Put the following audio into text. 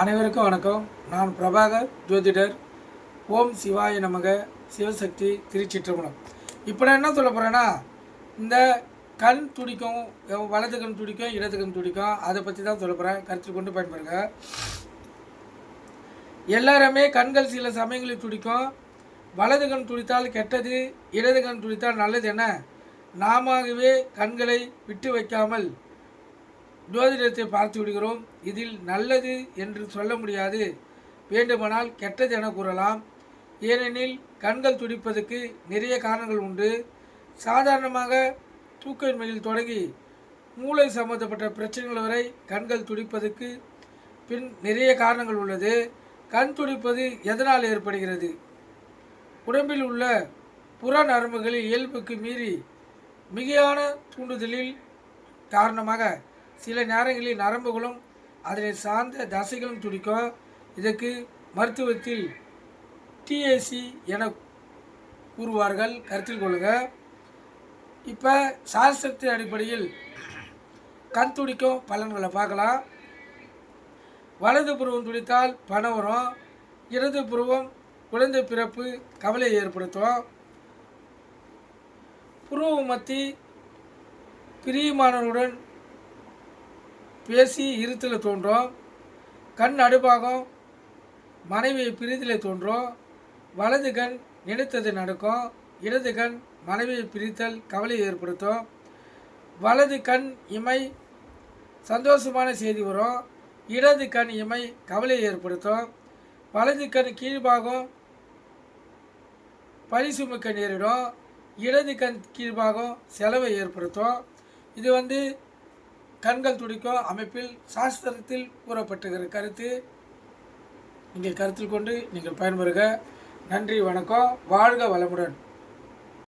அனைவருக்கும் வணக்கம். நான் பிரபாகர் ஜோதிடர். ஓம் சிவாய நமக. சிவசக்தி திருச்சிற்றம்பலம். இப்போ நான் என்ன சொல்ல போகிறேன்னா இந்த கண் துடிக்கும் வலது கண் துடிக்கும் இடது கண் துடிக்கும் அதை பற்றி தான் சொல்ல போகிறேன் கருத்தில் கொண்டு பயன்படுங்க. எல்லாருமே கண்கள் சில சமயங்களில் துடிக்கும். வலது கண் துடித்தால் கெட்டது இடது கண் துடித்தால் நல்லது என நாமவே கண்களை விட்டு வைக்காமல் ஜோதிடத்தை பார்த்து விடுகிறோம். இதில் நல்லது என்று சொல்ல முடியாது. வேண்டுமானால் கெட்டது என கூறலாம். ஏனெனில் கண்கள் துடிப்பதற்கு நிறைய காரணங்கள் உண்டு. சாதாரணமாக தூக்கமின்மையில் தொடங்கி மூளை சம்பந்தப்பட்ட பிரச்சனைகள் வரை கண்கள் துடிப்பதற்கு பின் நிறைய காரணங்கள் உள்ளது. கண் துடிப்பது எதனால் ஏற்படுகிறது? உடம்பில் உள்ள புற நரம்புகளில் இயல்புக்கு மீறி மிகையான தூண்டுதலில் காரணமாக சில நேரங்களில் நரம்புகளும் அதனை சார்ந்த தசைகளும் துடிக்கும். இதற்கு மருத்துவத்தில் டிஏசி என கூறுவார்கள். கருத்தில் கொள்ளுங்க இப்போ சாஸ்திரத்தின் அடிப்படையில் கண் துடிக்கும் பலன்களை பார்க்கலாம். வலது புருவம் துடித்தால் பணம் வரும். இடது புருவம் குழந்தை பிறப்பு கவலையை ஏற்படுத்தும். புருவ மத்தி பிரியமானவருடன் பேசி இருத்தில் தோன்றும். கண் அடுபாகம் மனைவியை பிரிதில் தோன்றும். வலது கண் நினைத்தது நடக்கும். இடது கண் மனைவியை பிரித்தல் கவலை ஏற்படுத்தும். வலது கண் இமை சந்தோஷமான செய்தி வரும். இடது கண் இமை கவலை ஏற்படுத்தும். வலது கண் கீழ்பாகம் பழி சுமக்க நேரிடும். இடது கண் கீழ்பாகம் செலவை ஏற்படுத்தும். இது வந்து கண்கள் துடிக்கும் அமைப்பில் சாஸ்திரத்தில் கூறப்பட்டுகிற கருத்து நீங்கள் கருத்தில் கொண்டு நீங்கள் பயன்பெறுக. நன்றி வணக்கம். வாழ்க வளமுடன்.